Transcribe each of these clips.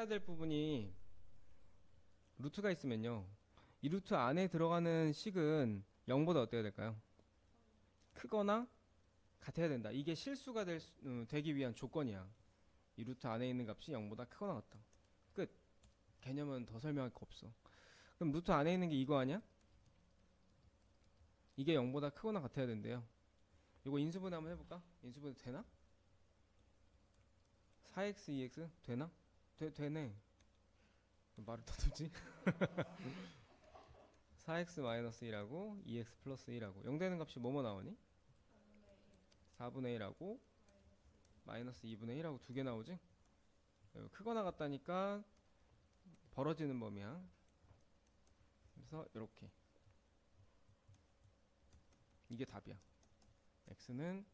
해야 될 부분이 루트가 있으면요. 이 루트 안에 들어가는 식은 0보다 어때야 될까요? 크거나 같아야 된다. 이게 실수가 될, 수- 음, 되기 위한 조건이야. 이 루트 안에 있는 값이 0보다 크거나 같다. 끝. 개념은 더 설명할 거 없어. 그럼 루트 안에 있는 게 이거 아니야? 이게 0보다 크거나 같아야 된대요. 이거 인수분 해 한번 해볼까? 인수분해 되나? 4x, 2x 되나? 되, 되네. 말을 더듬지? 4x 마이너스 1하고 2x 플러스 1하고 0 되는 값이 뭐뭐 나오니? 4분의 1하고 마이너스 2분의 1하고 두 개 나오지? 어, 크거나 같다니까 벌어지는 범위야. 그래서 이렇게 이게 답이야. x는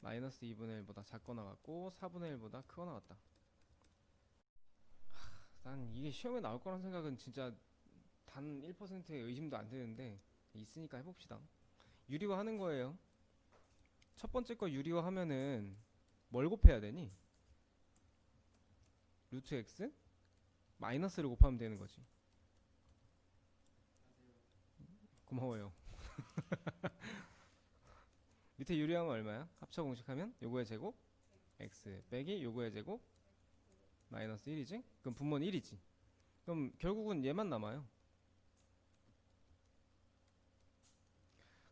마이너스 2분의 1보다 작거나 같고 4분의 1보다 크거나 같다. 하, 난 이게 시험에 나올 거란 생각은 진짜 단 1%의 의심도 안 드는데 있으니까 해봅시다. 유리화 하는 거예요. 첫 번째 거 유리화 하면은 뭘 곱해야 되니? 루트 x 마이너스를 곱하면 되는 거지. 고마워요. 밑에 유리하면 얼마야? 합쳐 공식하면 요거의 제곱 x 빼기 요거의 제곱 마이너스 1이지? 그럼 분모는 1이지. 그럼 결국은 얘만 남아요.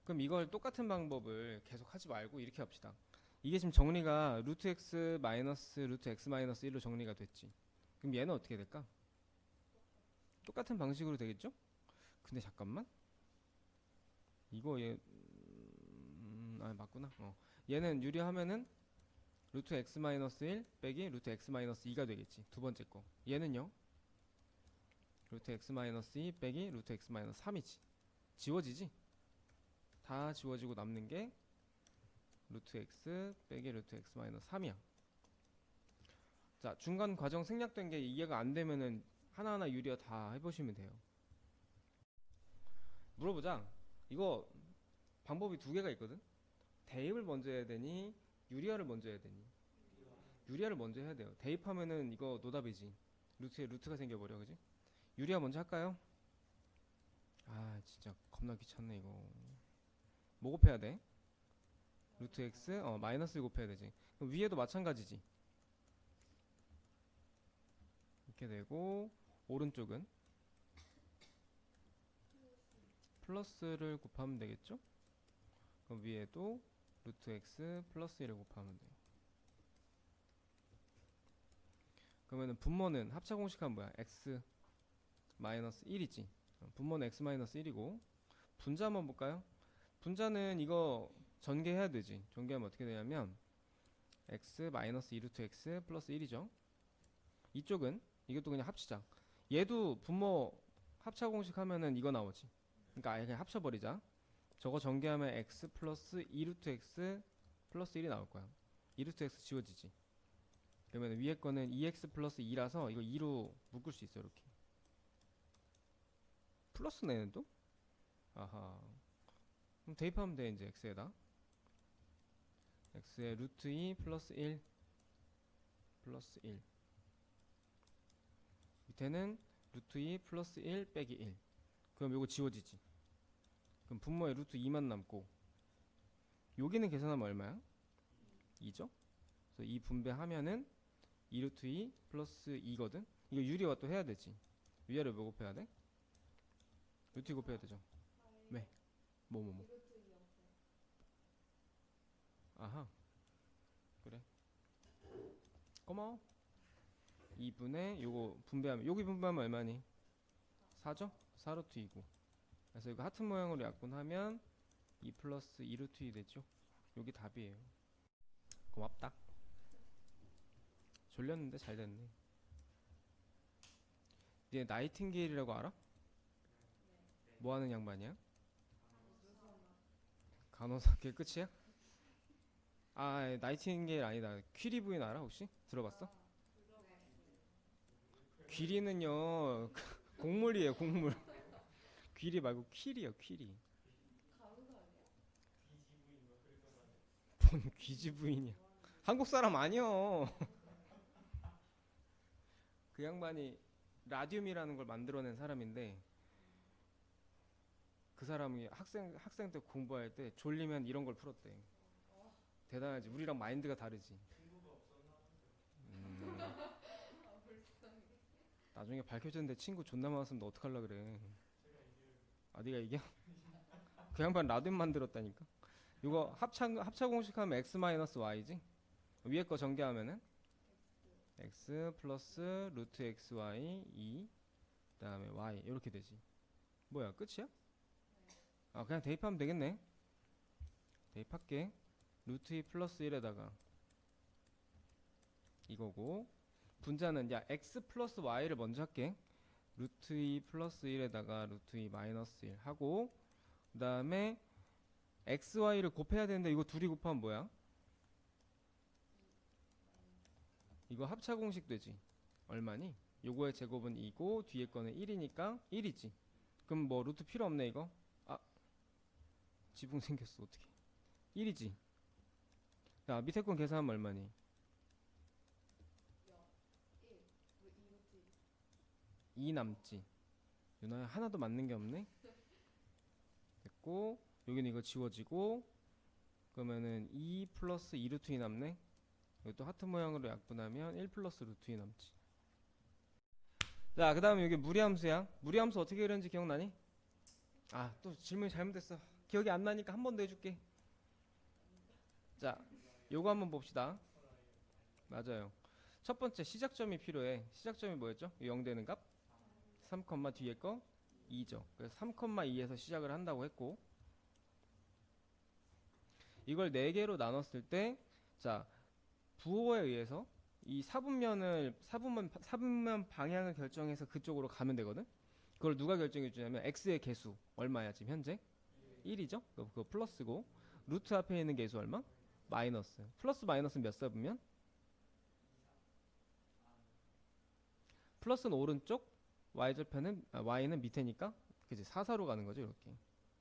그럼 이걸 똑같은 방법을 계속 하지 말고 이렇게 합시다. 이게 지금 정리가 루트 x 마이너스 루트 x 마이너스 1로 정리가 됐지. 그럼 얘는 어떻게 될까? 똑같은 방식으로 되겠죠? 근데 잠깐만. 이거 얘 음, 아 맞구나. 어. 얘는 유리하면은 루트 x 마이너스 1 빼기 루트 x 마이너스 2가 되겠지. 두 번째 거. 얘는요. 루트 x 마이너스 2 빼기 루트 x 마이너스 3이지. 지워지지? 다 지워지고 남는 게 루트 x 빼기 루트 x 마이너스 3이야. 자, 중간 과정 생략된 게 이해가 안 되면은 하나하나 유리화 다 해보시면 돼요. 물어보자. 이거 방법이 두 개가 있거든. 대입을 먼저 해야 되니 유리화를 먼저 해야 되니 유리화를 먼저 해야 돼요. 대입하면은 이거 노답이지. 루트에 루트가 생겨버려, 그지? 유리화 먼저 할까요? 아, 진짜 겁나 귀찮네 이거. 뭐 곱해야 돼? 루트 x 어 마이너스 곱해야 되지. 위에도 마찬가지지. 이렇게 되고 오른쪽은 플러스를 곱하면 되겠죠? 그럼 위에도 루트 x 플러스 1을 곱하면 돼요. 그러면은 분모는 합차 공식하면 뭐야? x 마이너스 1이지. 어, 분모는 x 마이너스 1이고 분자 한번 볼까요? 분자는 이거 전개해야 되지. 전개하면 어떻게 되냐면 x 마이너스 2루트 x 플러스 1이죠. 이쪽은 이것도 그냥 합치자. 얘도 분모 합차 공식 하면은 이거 나오지. 그러니까 아예 그냥 합쳐버리자. 저거 전개하면 x 플러스 2루트 x 플러스 1이 나올 거야. 2루트 x 지워지지. 그러면 위에 거는 2x 플러스 2라서 이거 2로 묶을 수 있어 이렇게. 플러스 내는 또? 아하. 그럼 대입하면 돼 이제 x에다. x의 루트 2 플러스 1 플러스 1 밑에는 루트 2 플러스 1 빼기 1 그럼 요거 지워지지 그럼 분모에 루트 2만 남고 여기는 계산하면 얼마야? 2죠? 그래서 2 분배하면은 2 루트 2 플러스 2거든 이거 유리화 또 해야 되지 위아래 뭐 곱해야 돼? 루트 2 곱해야 되죠 왜? 뭐뭐 뭐 아하 그래 고마워 2분의 요거 분배하면 여기 분배하면 얼마니? 4죠? 4루트 2고 그래서 이거 하트 모양으로 약분하면 2 플러스 2루트 2 되죠? 여기 답이에요 고맙다 졸렸는데 잘 됐네 얘 나이팅게일이라고 알아? 뭐 하는 양반이야? 간호사 그게 끝이야? 아 예, 나이팅게일 아니다 퀴리 부인 알아 혹시? 들어봤어? 귀리는요 곡물이에요 곡물 귀리 말고 퀴리요 퀴리 뭔 귀지 부인이야 한국 사람 아니여 그 양반이 라듐이라는 걸 만들어낸 사람인데 그 사람이 학생 학생 때 공부할 때 졸리면 이런 걸 풀었대. 대단하지. 우리랑 마인드가 다르지. 음. 나중에 밝혀졌는데 친구 존나 많았으면 너 어떡할라 그래. 아 네가 이겨? 그 양반 라듐 만들었다니까. 이거 합차 합차 공식하면 x y지. 위에 거 전개하면은 x 플러스 루트 xy 2 그다음에 y 이렇게 되지. 뭐야 끝이야? 아 그냥 대입하면 되겠네. 대입할게. 루트 2 플러스 1에다가 이거고 분자는 야 x 플러스 y를 먼저 할게. 루트 2 플러스 1에다가 루트 2 마이너스 1 하고 그 다음에 xy를 곱해야 되는데 이거 둘이 곱하면 뭐야? 이거 합차 공식 되지. 얼마니? 요거의 제곱은 2고 뒤에 거는 1이니까 1이지. 그럼 뭐 루트 필요 없네 이거? 아 지붕 생겼어 어떻게? 1이지. 자 밑에 건 계산하면 얼마니? 2 남지. 유나야 하나도 맞는 게 없네. 됐고 여기는 이거 지워지고 그러면은 2 플러스 2 루트 2 남네. 이것도 하트 모양으로 약분하면 1 플러스 루트 2 남지. 자, 그 다음에 여기 무리함수야. 무리함수 어떻게 그렸는지 기억나니? 아, 또 질문이 잘못됐어. 기억이 안 나니까 한 번 더 해줄게. 자, 요거 한번 봅시다. 맞아요. 첫 번째 시작점이 필요해. 시작점이 뭐였죠? 0 되는 값? 3, 뒤에 거 2죠. 그래서 3,2에서 시작을 한다고 했고 이걸 4개로 나눴을 때 자, 부호에 의해서 이 사분면을 사분면 사분면 방향을 결정해서 그쪽으로 가면 되거든. 그걸 누가 결정해 주냐면 x의 개수 얼마야 지금 현재? 1이죠. 그거, 플러스고 루트 앞에 있는 개수 얼마? 마이너스. 플러스 마이너스는 몇 사분면? 플러스는 오른쪽, y절편은 아, y는 밑에니까 그지 사사로 가는 거죠 이렇게.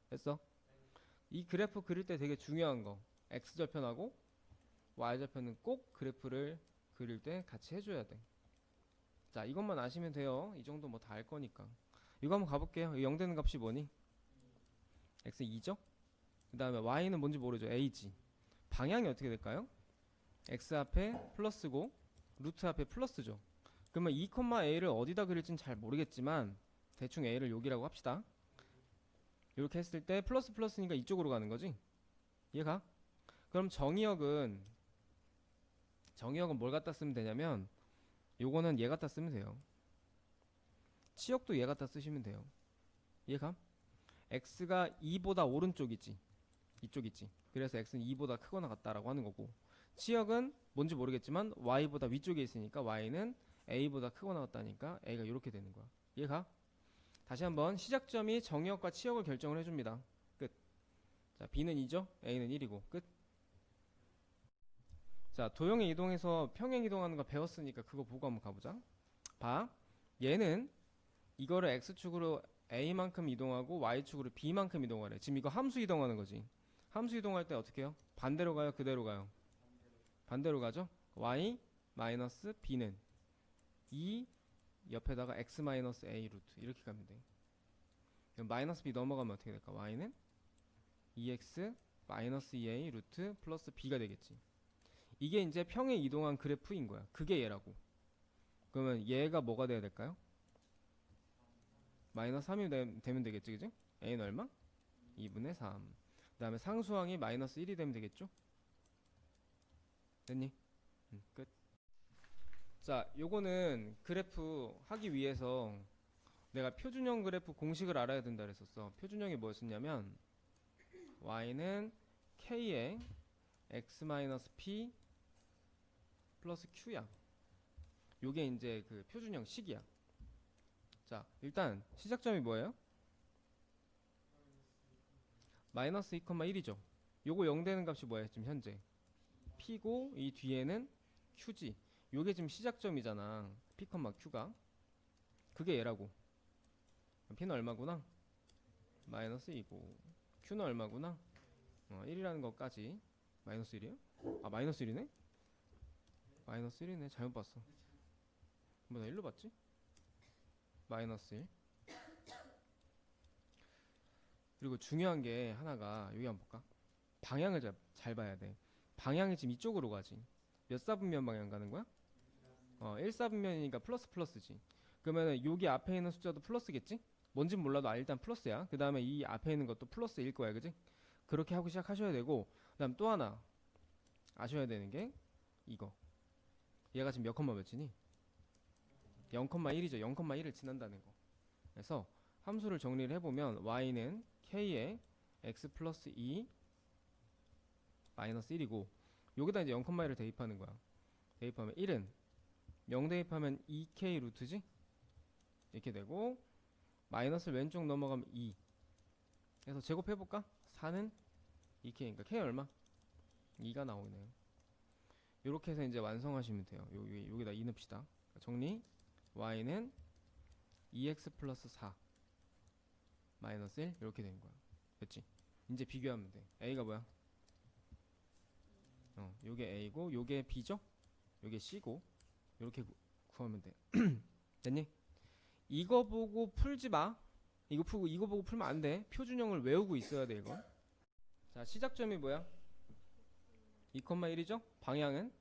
됐어? 이 그래프 그릴 때 되게 중요한 거 x절편하고 y절편은 꼭 그래프를 그릴 때 같이 해줘야 돼. 자, 이것만 아시면 돼요. 이 정도 뭐 다 알 거니까. 이거 한번 가볼게요. 0 되는 값이 뭐니? x 2죠? 그 다음에 y는 뭔지 모르죠. a지. 방향이 어떻게 될까요? x 앞에 플러스고 루트 앞에 플러스죠. 그러면 2,a를 어디다 그릴지는 잘 모르겠지만 대충 a를 여기라고 합시다. 이렇게 했을 때 플러스 플러스니까 이쪽으로 가는 거지. 이해가? 그럼 정의역은 정의역은 뭘 갖다 쓰면 되냐면 요거는 얘 갖다 쓰면 돼요. 치역도 얘 갖다 쓰시면 돼요. 이해가? x가 2보다 오른쪽이지. 이쪽 있지. 그래서 x는 2보다 크거나 같다라고 하는 거고 치역은 뭔지 모르겠지만 y보다 위쪽에 있으니까 y는 a보다 크거나 같다니까 a가 이렇게 되는 거야. 이해가? 다시 한번 시작점이 정의역과 치역을 결정을 해줍니다. 끝. 자 b는 2죠. a는 1이고 끝. 자 도형의 이동해서 평행 이동하는 거 배웠으니까 그거 보고 한번 가보자. 봐. 얘는 이거를 x축으로 a만큼 이동하고 y축으로 b만큼 이동하래. 지금 이거 함수 이동하는 거지. 함수 이동할 때 어떻게 해요? 반대로 가요? 그대로 가요? 반대로 가죠? y 마이너스 b는 2 옆에다가 x 마이너스 a 루트 이렇게 가면 돼. 마이너스 b 넘어가면 어떻게 될까? y는 2x 마이너스 2a 루트 플러스 b가 되겠지. 이게 이제 평행 이동한 그래프인 거야. 그게 얘라고. 그러면 얘가 뭐가 돼야 될까요? 마이너스 3이 되, 되면 되겠지, 그지? a는 얼마? 2분의 3. 그 다음에 상수항이 마이너스 1이 되면 되겠죠? 됐니? 음, 끝. 자, 요거는 그래프 하기 위해서 내가 표준형 그래프 공식을 알아야 된다 그랬었어. 표준형이 뭐였었냐면 y는 k의 x-p 플러스 q야. 요게 이제 그 표준형 식이야. 자, 일단 시작점이 뭐예요? 마이너스 2,1이죠. 요거 0 되는 값이 뭐예요? 지금 현재 p고 이 뒤에는 q지. 요게 지금 시작점이잖아. p, q가. 그게 얘라고. p는 얼마구나? 마이너스 2고 q는 얼마구나? 어, 1이라는 것까지 마이너스 1이에요? 아 마이너스 1이네? 마이너스 1이네 잘못 봤어 뭐나 1로 봤지? 마이너스 1 그리고 중요한 게 하나가 여기 한번 볼까? 방향을 잘, 잘 봐야 돼 방향이 지금 이쪽으로 가지 몇 사분면 방향 가는 거야? 어 1사분면이니까 플러스 플러스지 그러면은 여기 앞에 있는 숫자도 플러스겠지? 뭔진 몰라도 아, 일단 플러스야 그 다음에 이 앞에 있는 것도 플러스일 거야 그지? 그렇게 하고 시작하셔야 되고 그 다음 또 하나 아셔야 되는 게 이거 얘가 지금 몇 컴마 몇이니? 0,1이죠 0,1을 지난다는 거 그래서 함수를 정리를 해보면 y는 k에 x 플러스 2 마이너스 1이고 여기다 이제 0,1을 대입하는 거야 대입하면 1은 0 대입하면 2k 루트지? 이렇게 되고 마이너스를 왼쪽 넘어가면 2 그래서 제곱해볼까? 4는 2k니까 k 얼마? 2가 나오네요 이렇게 해서 이제 완성하시면 돼요 여기, 여기다 2 넣읍시다 정리 y는 2x 플러스 4 마이너스 1 이렇게 되는 거야 됐지? 이제 비교하면 돼 a가 뭐야? 어 요게 a고 요게 b죠? 요게 c고 이렇게 구하면 돼 됐니? 이거 보고 풀지 마 이거 풀고 이거 보고 풀면 안돼 표준형을 외우고 있어야 돼 이거 자 시작점이 뭐야? 2,1이죠? 방향은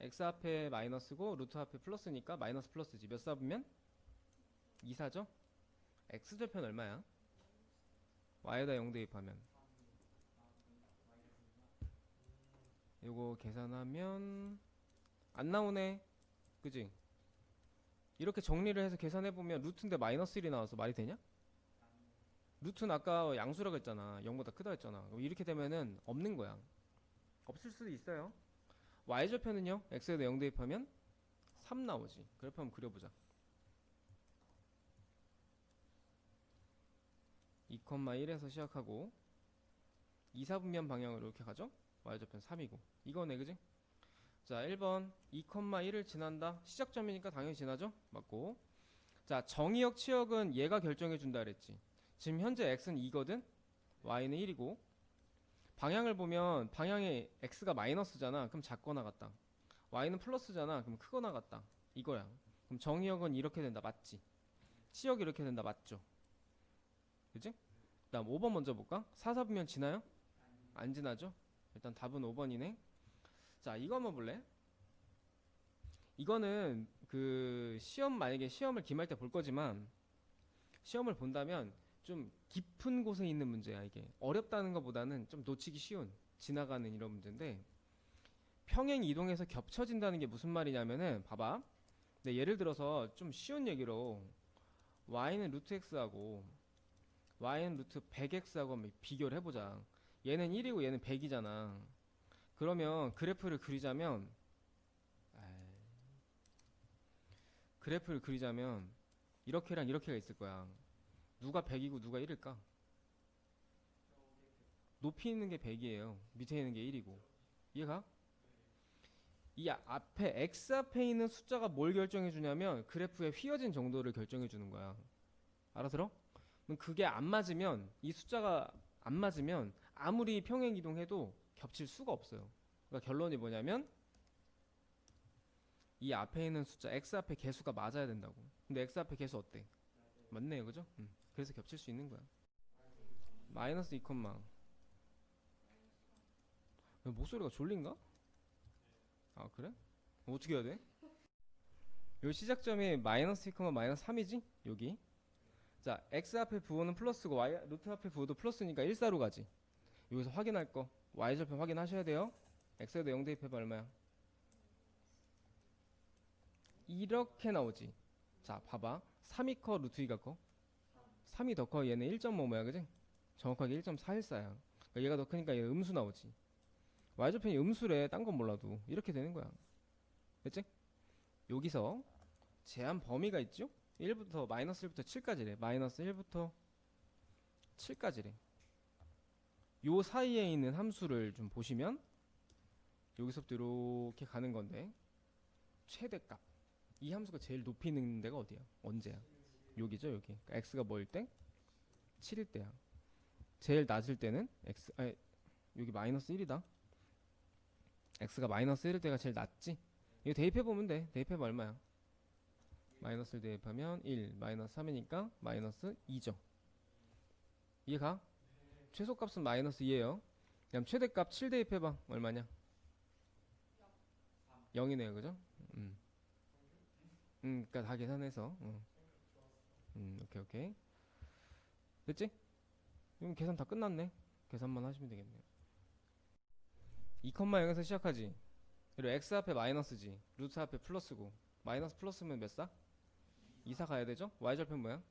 x 앞에 마이너스고 루트 앞에 플러스니까 마이너스 플러스지 몇 사분면? 2사죠? x절편 얼마야? y에다 0 대입하면 요거 계산하면 안 나오네 그지? 이렇게 정리를 해서 계산해보면 루트인데 마이너스 1이 나와서 말이 되냐? 루트는 아까 양수라고 했잖아. 0보다 크다 했잖아. 이렇게 되면은 없는 거야. 없을 수도 있어요. y절편은요? x에다 0 대입하면 3 나오지. 그래프 한번 그려보자. 2,1에서 시작하고 2, 4분면 방향으로 이렇게 가죠? y절편 3이고. 이거네 그지? 자 1번. 2,1을 지난다. 시작점이니까 당연히 지나죠? 맞고. 자 정의역 치역은 얘가 결정해 준다 그랬지. 지금 현재 x는 2거든? y는 1이고. 방향을 보면 방향에 x가 마이너스잖아. 그럼 작거나 같다. y는 플러스잖아. 그럼 크거나 같다. 이거야. 그럼 정의역은 이렇게 된다. 맞지? 치역이 이렇게 된다. 맞죠? 그지? 그 다음 5번 먼저 볼까? 4, 4분면 지나요? 안 지나죠? 일단 답은 5번이네 자 이거 한번 볼래? 이거는 그 시험 만약에 시험을 기말 때 볼 거지만 시험을 본다면 좀 깊은 곳에 있는 문제야 이게. 어렵다는 것보다는 좀 놓치기 쉬운 지나가는 이런 문제인데 평행 이동해서 겹쳐진다는 게 무슨 말이냐면은 봐봐. 네, 예를 들어서 좀 쉬운 얘기로 y는 루트 x하고 y는 루트 100x하고 한번 비교를 해보자. 얘는 1이고 얘는 100이잖아 그러면 그래프를 그리자면 그래프를 그리자면 이렇게랑 이렇게가 있을 거야 누가 100이고 누가 1일까? 높이 있는 게 100이에요. 밑에 있는 게 1이고. 이해가? 이 아- 앞에 x 앞에 있는 숫자가 뭘 결정해 주냐면 그래프의 휘어진 정도를 결정해 주는 거야. 알아들어? 그럼 그게 안 맞으면 이 숫자가 안 맞으면 아무리 평행 이동해도 겹칠 수가 없어요. 그러니까 결론이 뭐냐면 이 앞에 있는 숫자 x 앞에 개수가 맞아야 된다고. 근데 x 앞에 개수 어때? 맞네요, 그죠? 음. 그래서 겹칠 수 있는 거야. 마이너스 2 컴마. 왜 목소리가 졸린가? 아 그래? 어떻게 해야 돼? 요 시작점이 마이너스 2 컴마 마이너스 3이지? 여기. 자, x 앞에 부호는 플러스고 y 루트 앞에 부호도 플러스니까 1사로 가지. 여기서 확인할 거. y 절편 확인하셔야 돼요. x에다 0 대입해봐 얼마야? 이렇게 나오지. 자, 봐봐. 3이 커, 루트 2가 커? 3이 더 커, 얘는 1.5뭐야, 그지? 정확하게 1.414야. 그러니까 얘가 더 크니까 얘 음수 나오지. y절편이 음수래, 딴 건 몰라도. 이렇게 되는 거야. 됐지? 여기서 제한 범위가 있죠? 1부터, 마이너스 1부터 7까지래. 마이너스 1부터 7까지래. 요 사이에 있는 함수를 좀 보시면 여기서부터 이렇게 가는 건데 최대값 이 함수가 제일 높이 있는 데가 어디야? 언제야? 여기죠 여기 그러니까 x가 뭐일 때? 7일 때야 제일 낮을 때는 x 아니 여기 마이너스 1이다 x가 마이너스 1일 때가 제일 낮지 이거 대입해보면 돼 대입해봐 얼마야 마이너스를 대입하면 1 마이너스 3이니까 마이너스 2죠. 이해가? 최소값은 마이너스 2예요. 그럼 최대값 7 대입해봐. 얼마냐? 0 이네요, 그죠? 음. 음, 그니까 다 계산해서. 음. 음, 오케이, 오케이. 됐지? 그럼 계산 다 끝났네. 계산만 하시면 되겠네요. 2,0에서 시작하지. 그리고 x 앞에 마이너스지. 루트 앞에 플러스고. 마이너스 플러스면 몇 사? 2사 가야 되죠? y절편 뭐야?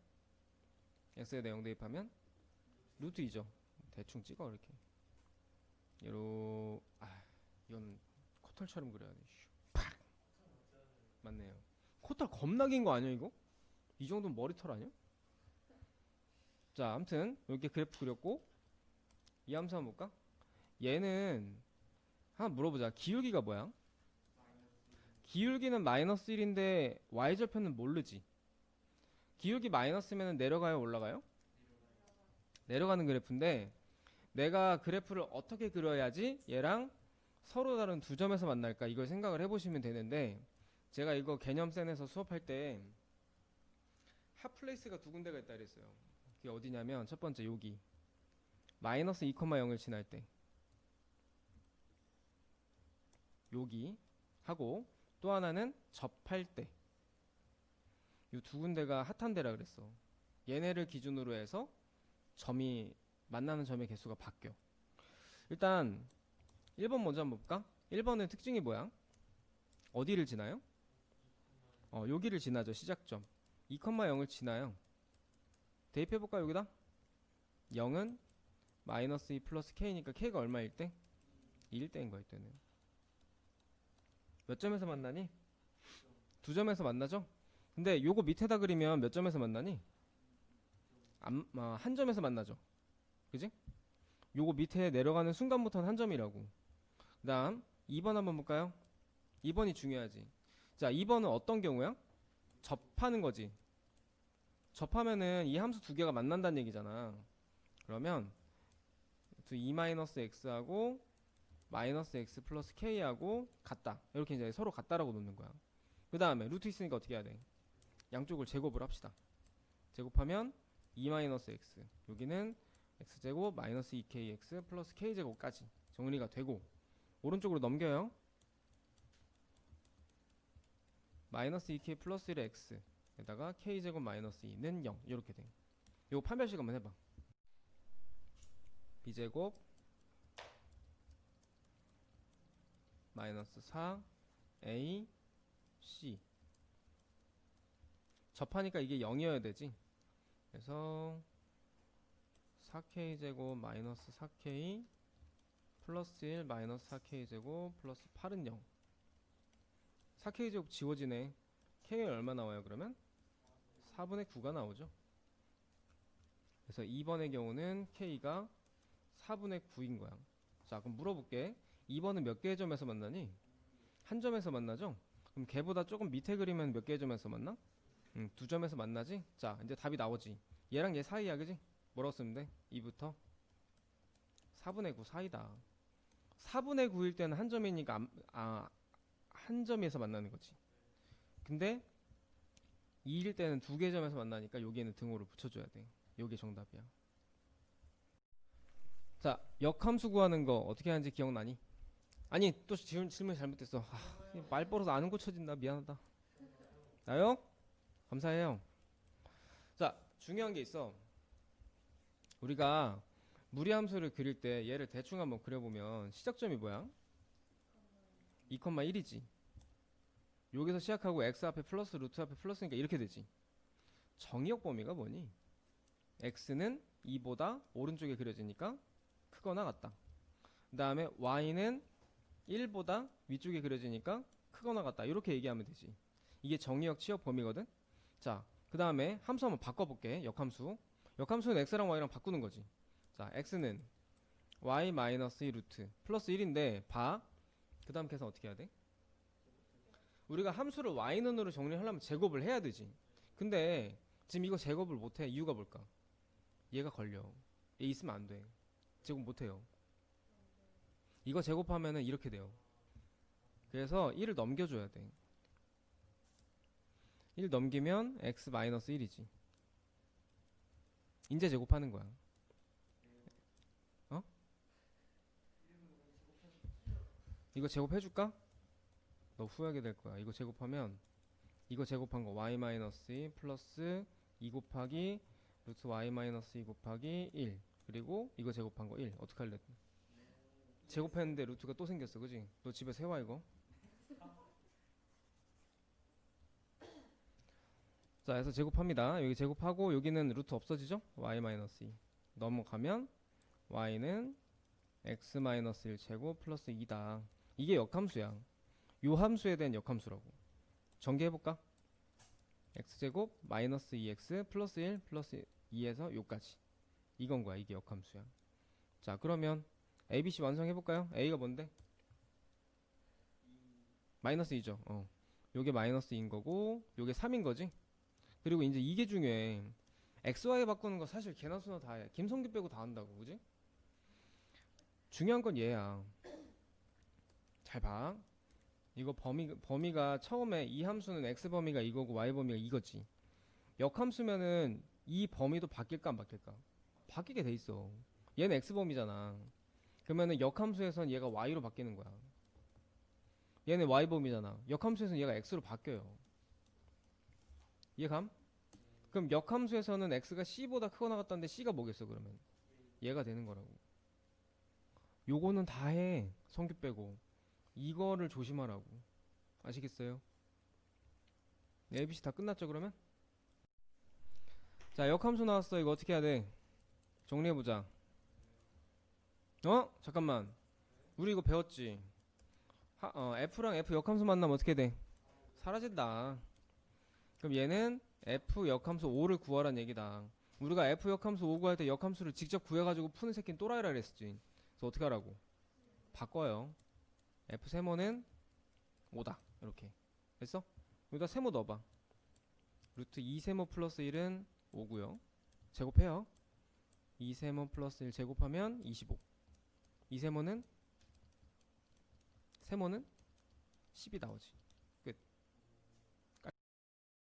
x에 대형 대입하면 루트 2죠. 대충 찍어 이렇게. 요로 아, 이건 코털처럼 그려야 돼. 슈, 팍. 맞네요. 코털 겁나 긴 거 아니야 이거? 이 정도면 머리털 아니야? 자, 아무튼 이렇게 그래프 그렸고 이 함수 한번 볼까? 얘는 하나 물어보자. 기울기가 뭐야? 기울기는 마이너스 1인데 y절편은 모르지. 기울기 마이너스면 내려가요, 올라가요? 내려가는 그래프인데 내가 그래프를 어떻게 그려야지 얘랑 서로 다른 두 점에서 만날까 이걸 생각을 해보시면 되는데 제가 이거 개념센에서 수업할 때 핫플레이스가 두 군데가 있다 그랬어요. 그게 어디냐면 첫 번째 여기 마이너스 2,0을 지날 때 여기 하고 또 하나는 접할 때 이 두 군데가 핫한 데라 그랬어. 얘네를 기준으로 해서 점이 만나는 점의 개수가 바뀌어. 일단 1번 먼저 한번 볼까? 1번의 특징이 뭐야? 어디를 지나요? 어, 여기를 지나죠. 시작점. 2,0을 지나요. 대입해 볼까 여기다? 0은 마이너스 2 플러스 k니까 k가 얼마일 때? 2일 때인 거야 이때는. 몇 점에서 만나니? 두 점에서 만나죠? 근데 요거 밑에다 그리면 몇 점에서 만나니? 안, 아, 한 점에서 만나죠. 그지? 요거 밑에 내려가는 순간부터는 한 점이라고. 그 다음 2번 한번 볼까요? 2번이 중요하지. 자, 2번은 어떤 경우야? 접하는 거지. 접하면은 이 함수 두 개가 만난다는 얘기잖아. 그러면 2-x하고 마이너스 x 플러스 k하고 같다. 이렇게 이제 서로 같다라고 놓는 거야. 그 다음에 루트 있으니까 어떻게 해야 돼? 양쪽을 제곱을 합시다. 제곱하면 2-x 여기는 x제곱 마이너스 2kx 플러스 k제곱까지 정리가 되고 오른쪽으로 넘겨요. 마이너스 2k 플러스 1의 x 에다가 k제곱 마이너스 2는 0 이렇게 돼. 이거 판별식 한번 해봐. b제곱 마이너스 4 a c 접하니까 이게 0이어야 되지. 그래서 4k 제곱 마이너스 4k 플러스 1 마이너스 4k 제곱 플러스 8은 0. 4k 제곱 지워지네. k가 얼마 나와요 그러면? 4분의 9가 나오죠. 그래서 2번의 경우는 k가 4분의 9인 거야. 자, 그럼 물어볼게. 2번은 몇 개의 점에서 만나니? 한 점에서 만나죠? 그럼 걔보다 조금 밑에 그리면 몇 개의 점에서 만나? 음, 두 점에서 만나지? 자, 이제 답이 나오지. 얘랑 얘 사이야, 그지? 뭐라고 쓰면 돼? 2부터 4분의 9 사이다. 4분의 9일 때는 한 점이니까 안- 아, 한 점에서 만나는 거지. 근데 2일 때는 두 개 점에서 만나니까 여기에는 등호를 붙여줘야 돼. 요게 정답이야. 자, 역함수 구하는 거 어떻게 하는지 기억나니? 아니, 또 질문, 질문 잘못됐어. 아, 이 말버릇 안 고쳐진다. 미안하다. 나요? 감사해요. 자, 중요한 게 있어. 우리가 무리함수를 그릴 때 얘를 대충 한번 그려보면 시작점이 뭐야? 2,1이지. 여기서 시작하고 x 앞에 플러스 루트 앞에 플러스니까 이렇게 되지. 정의역 범위가 뭐니? x는 2보다 오른쪽에 그려지니까 크거나 같다. 그 다음에 y는 1보다 위쪽에 그려지니까 크거나 같다. 이렇게 얘기하면 되지. 이게 정의역 취역 범위거든. 자, 그 다음에 함수 한번 바꿔볼게. 역함수. 역함수는 x랑 y랑 바꾸는 거지. 자, x는 y 마이너스 2 루트 플러스 1인데 봐. 그 다음 계산 어떻게 해야 돼? 우리가 함수를 y는으로 정리하려면 제곱을 해야 되지. 근데 지금 이거 제곱을 못해. 이유가 뭘까? 얘가 걸려. 얘 있으면 안 돼. 제곱 못해요. 이거 제곱하면은 이렇게 돼요. 그래서 1을 넘겨줘야 돼. 1 넘기면 x 마이너스 1이지. 인제 제곱하는 거야. 어? 이거 제곱해줄까? 너 후회하게 될 거야. 이거 제곱하면 이거 제곱한 거 y 마이너스 2 플러스 2 곱하기 루트 y 마이너스 2 곱하기 1 그리고 이거 제곱한 거 1 어떻게 할래? 제곱했는데 루트가 또 생겼어 그지? 너 집에 세워 이거 자 그래서 제곱합니다 여기 제곱하고 여기는 루트 없어지죠? y 마이너스 2 넘어가면 y는 x 마이너스 1 제곱 플러스 2다 이게 역함수야 요 함수에 대한 역함수라고 전개해볼까? x제곱 마이너스 2x 플러스 1 플러스 2에서 요까지 이건 거야 이게 역함수야 자 그러면 ABC 완성해볼까요? A가 뭔데? 마이너스 2죠 어. 요게 마이너스 2인 거고 요게 3인 거지 그리고 이제 이게 중요해 XY 바꾸는 거 사실 개나 수나 다 해 김성규 빼고 다 한다고 그지? 중요한 건 얘야 잘 봐 이거 범위 범위가 처음에 이 함수는 x 범위가 이거고 y 범위가 이거지. 역함수면은 이 범위도 바뀔까 안 바뀔까? 바뀌게 돼 있어. 얘는 x 범위잖아. 그러면은 역함수에선 얘가 y로 바뀌는 거야. 얘는 y 범위잖아. 역함수에선 얘가 x로 바뀌어요. 이해감? 그럼 역함수에서는 x가 c보다 크거나 같다는데 c가 뭐겠어 그러면? 얘가 되는 거라고. 요거는 다 해. 성규 빼고. 이거를 조심하라고. 아시겠어요? 네, ABC 다 끝났죠, 그러면? 자, 역함수 나왔어. 이거 어떻게 해야 돼? 정리해보자. 어? 잠깐만. 우리 이거 배웠지? 하, 어, F랑 F 역함수 만나면 어떻게 돼? 사라진다. 그럼 얘는 F 역함수 5를 구하란 얘기다. 우리가 F 역함수 5 구할 때 역함수를 직접 구해가지고 푸는 새끼는 또라이라 그랬지. 그래서 어떻게 하라고? 바꿔요. F 세모는 5다 이렇게 됐어? 여기다 세모 넣어봐 루트 2 세모 플러스 1은 5고요 제곱해요 2 세모 플러스 1 제곱하면 25 2 세모는 세모는 10이 나오지